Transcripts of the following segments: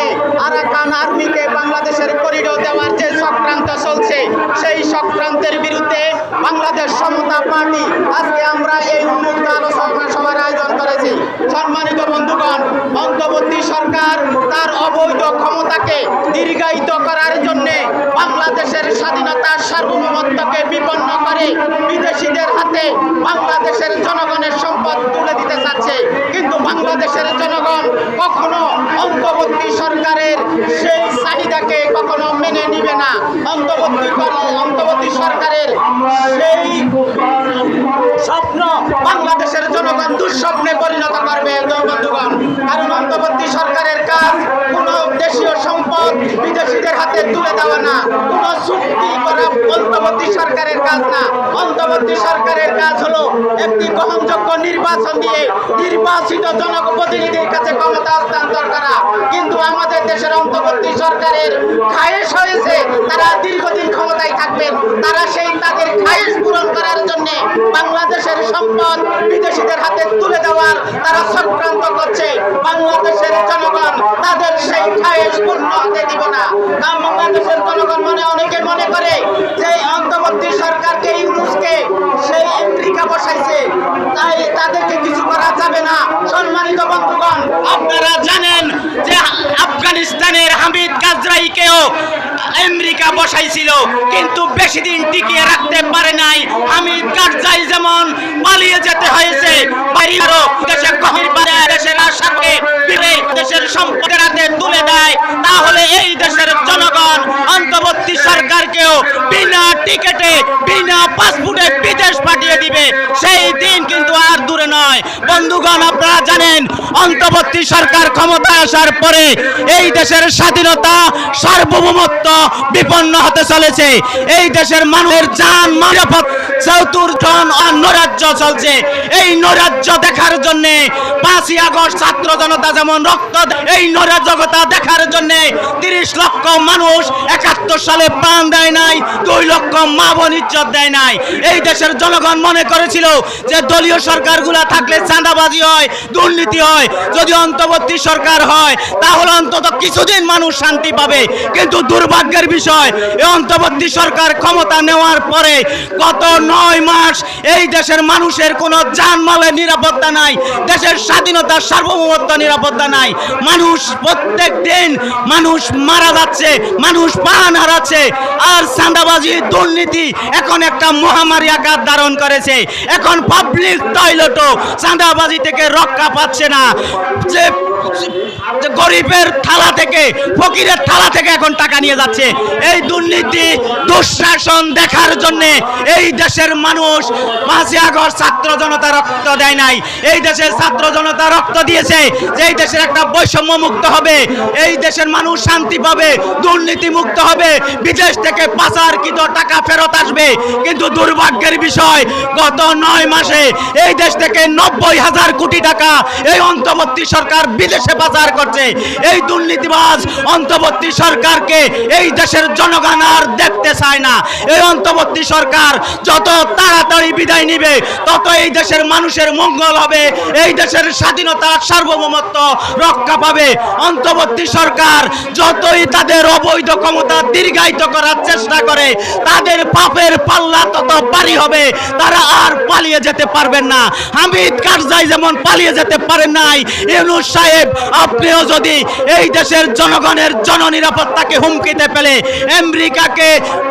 নামে আরাকান আর্মিকে বাংলাদেশের করিডোর দেওয়ার যে চক্রান্ত চলছে, সেই চক্রান্তের বিরুদ্ধে বাংলাদেশ সমতা পার্টি আজকে আমরা এই উন্মুক্ত আলোচনা সভার আয়োজন করেছি। সম্মানিত বন্ধুগণ, অন্তর্বর্তী সরকার তার অবৈধ ক্ষমতাকে দীর্ঘায়িত করার জন্যে বাংলাদেশের স্বাধীনতার সার্বভৌমত্বকে বিপন্ন করে বিদেশিদের হাতে বাংলাদেশের জনগণের সম্পদ তুলে দিতে চাচ্ছে। কিন্তু বাংলাদেশের জনগণ কখনো অন্তর্বর্তী সরকারের সেই চাহিদাকে কখনো মেনে নিবে না। অন্তর্বর্তী অন্তর্বর্তী সরকারের সেই স্বপ্ন বাংলাদেশের জনগণ দুঃস্বপ্নে পরিণত করবে বন্ধুগণ। কারণ অন্তর্বর্তী সরকারের কাজ কোনো দেশীয় সম্পদ বিদেশিদের হাতে তুলে দেওয়া না। কোনো চুক্তি অন্তর্বর্তী সরকারের কাজ না। অন্তর্বর্তী সরকারের কাজ হলো একটি গ্রহণযোগ্য নির্বাচন দিয়ে নির্বাচিত জনপ্রতিনিধির কাছে ক্ষমতা হস্তান্তর করা। কিন্তু আমাদের দেশের অন্তর্বর্তী সরকারের খায়েশ হয়েছে, তারা দীর্ঘদিন ক্ষমতায় থাকবেন। তারা সেই তাদের খায়েশ পূরণ করার জন্য বাংলাদেশের সম্পদ বিদেশিদের হাতে তুলে দেওয়ার তারা চক্রান্ত করছে। বাংলাদেশের জনগণ তাদের সেই খায়েশ পূর্ণ হতে দিব না। বাংলাদেশের জনগণ মনে অনেকে মনে করে যে অন্তর্বর্তী সরকারকে ইউনুসকে সেই আমেরিকা বসাইছে, তাই তাদেরকে কিছু করা যাবে না। সম্মানিত বন্ধুগণ, আপনারা জানেন যে আফগানিস্তানের হামিদ কাজরাইকেও আমেরিকা বসাইছিল, কিন্তু বেশি দিন টিকিয়ে রাখতে পারে নাই। হামিদ কারজাই যেমন পালিয়ে যেতে হয়েছে দেশের গভীর বাজার দেশের আশাকে দেশের সম্পদের হাতে তুলে দেয়, তাহলে এই দেশের জনগণ অন্তর্বর্তী সরকারকেও বিনা টিকেটে, বিনা পাসপোর্টে বিদেশ দিবে সেই দিন কিন্তু নয়। বন্ধুগণ, আপনারা জানেন, অন্তর্বর্তী সরকার ক্ষমতায় আসার পরে এই দেশের স্বাধীনতা সার্বভৌমত্ব বিপন্ন হতে চলেছে। এই দেশের মানুষের যান নিরাপদ চতুর্থন নৈরাজ্য চলছে। এই নৈরাজ্য দেখার জন্য পাঁচই আগস্ট ছাত্র জনতা যেমন রক্ত এই নৈরাজ্যতা দেখার জন্য তিরিশ লক্ষ মানুষ একাত্তর সালে প্রাণ দেয় নাই, দুই লক্ষ মা বোন ইজ্জত দেয় নাই। এই দেশের জনগণ মনে করেছিল যে দলীয় সরকারগুলা থাকলে চাঁদাবাজি হয়, দুর্নীতি হয়, যদি অন্তর্বর্তী সরকার হয়, তাহলে অন্তত কিছুদিন মানুষ শান্তি পাবে। কিন্তু দুর্ভাগ্যের বিষয়, এই অন্তর্বর্তী সরকার ক্ষমতা নেওয়ার পরে গত নয় মাস এই দেশের মানুষের কোনো জানমালের নিরাপত্তা নাই, দেশের স্বাধীনতার সার্বভৌমত্ব নিরাপত্তা নাই। মানুষ প্রত্যেক দিন মানুষ মারা যাচ্ছে, মানুষ প্রাণ হারাচ্ছে, আর চাঁদাবাজি, দুর্নীতি এখন একটা মহামারী আকার ধারণ করেছে। এখন পাবলিক টয়লেটও চাঁদাবাজি থেকে রক্ষা পাচ্ছে না। যে যে গরিবের থালা থেকে, ফকিরের থালা থেকে এখন টাকা নিয়ে যাচ্ছে। এই দুর্নীতি, দুঃশাসন দেখার জন্য এই দেশের মানুষ আগস্ট ছাত্র জনতা রক্ত দেয় নাই। এই দেশের ছাত্র জনতা রক্ত দিয়েছে যে এই দেশের একটা বৈষম্য মুক্ত হবে। এই দেশের মানুষ শান্তি পাবে, দুর্নীতি মুক্ত হবে। বিদেশ থেকে পাচারকৃত টাকা ফেরত আসবে। কিন্তু দুর্ভাগ্যের বিষয়, গত নয় মাসে এই দেশ থেকে নব্বই হাজার কোটি টাকা এই অন্তর্বর্তী সরকার বিদেশে পাচার করছে, এই দুর্নীতিবাজ অন্তর্বর্তী সরকারকে এই দেশের জনগণ আর দেখতে চায় না। এই অন্তর্বর্তী সরকার যত তাড়াতাড়ি বিদায় নিবে, তত এই দেশের মানুষের মঙ্গল হবে, এই দেশের স্বাধীনতা সার্বভৌমত্ব রক্ষা পাবে। অন্তর্বর্তী সরকার যতই তাদের অবৈধ ক্ষমতা দীর্ঘায়িত করার চেষ্টা করে, তাদের পাপের পাল্লা তত ভারী হবে, তারা আর পালিয়ে যেতে পারবেন না। হামিদ কারজাই যেমন পালিয়ে যেতে পারেন নাই, ইউনুস সাহেব আপনিও যদি এই দেশের জনগণের জননিরাপত্তাকে হুমকিতে ফেলে আমেরিকাকে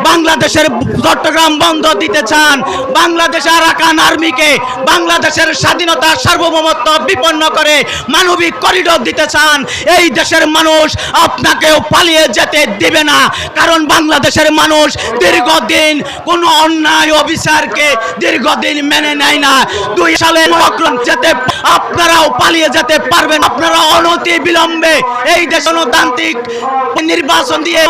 বাংলাদেশের চট্টগ্রাম বন্ধ দিতে চান, বাংলাদেশ আরাকান আর্মিকে বাংলাদেশের স্বাধীনতা সার্বভৌমত্ব বিপন্ন করে মানবিক করিডোর দিতে চান, এই দেশের মানুষ আপনাকেও পালিয়ে যেতে দিবে না। কারণ বাংলাদেশের মানুষ দীর্ঘদিন কোনো অন্যায় অবিচারকে দীর্ঘদিন মেনে নেয় না। দুই সালে যেতে আপনারাও পালিয়ে যেতে পারবেন, আপনারা অনতি বিলম্বে এই দেশ গণতান্ত্রিক নির্বাচন দিয়ে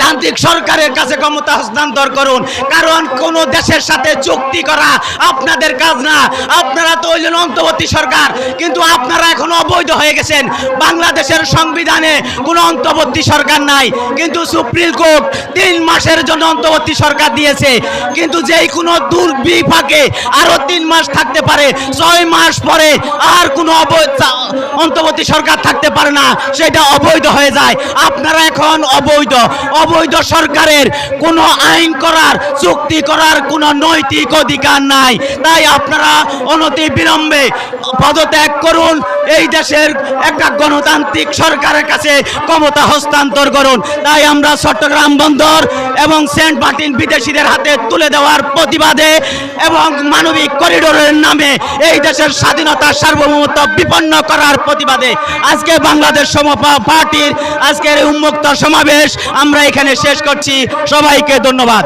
তান্ত্রিক সরকারের কাছে ক্ষমতা হস্তান্তর করুন। কারণ কোন দেশের সাথে চুক্তি করা আপনাদের কাজ না। আপনারা তো হইলেন অন্তর্বর্তী সরকার, কিন্তু আপনারা এখন অবৈধ হয়ে গেছেন। বাংলাদেশের সংবিধানে কোনো অন্তর্বর্তী সরকার নাই, কিন্তু সুপ্রিম কোর্ট তিন মাসের জন্য অন্তর্বর্তী সরকার দিয়েছে। কিন্তু যেই কোনো দুর্বিপাকে আরও তিন মাস থাকতে পারে, ছয় ছয় মাস পরে আর কোনো অবৈধ অন্তর্বর্তী সরকার থাকতে পারে না, সেটা অবৈধ হয়ে যায়। আপনারা এখন অবৈধ। অবৈধ সরকারের কোনো আইন করার, চুক্তি করার কোনো নৈতিক অধিকার নাই। তাই আপনারা অনতি বিলম্বে পদত্যাগ করুন। এই দেশের একটা গণতান্ত্রিক সরকারের কাছে ক্ষমতা হস্তান্তর করুন। তাই আমরা চট্টগ্রাম বন্দর এবং সেন্ট মার্টিন বিদেশিদের হাতে তুলে দেওয়ার প্রতিবাদে এবং মানবিক করিডোরের নামে এই দেশের স্বাধীনতা সার্বভৌমত্ব বিপন্ন করার প্রতিবাদে আজকে বাংলাদেশ সমপা পার্টির আজকের উন্মুক্ত সমাবেশ আমরা এখানে শেষ করছি। সবাইকে ধন্যবাদ।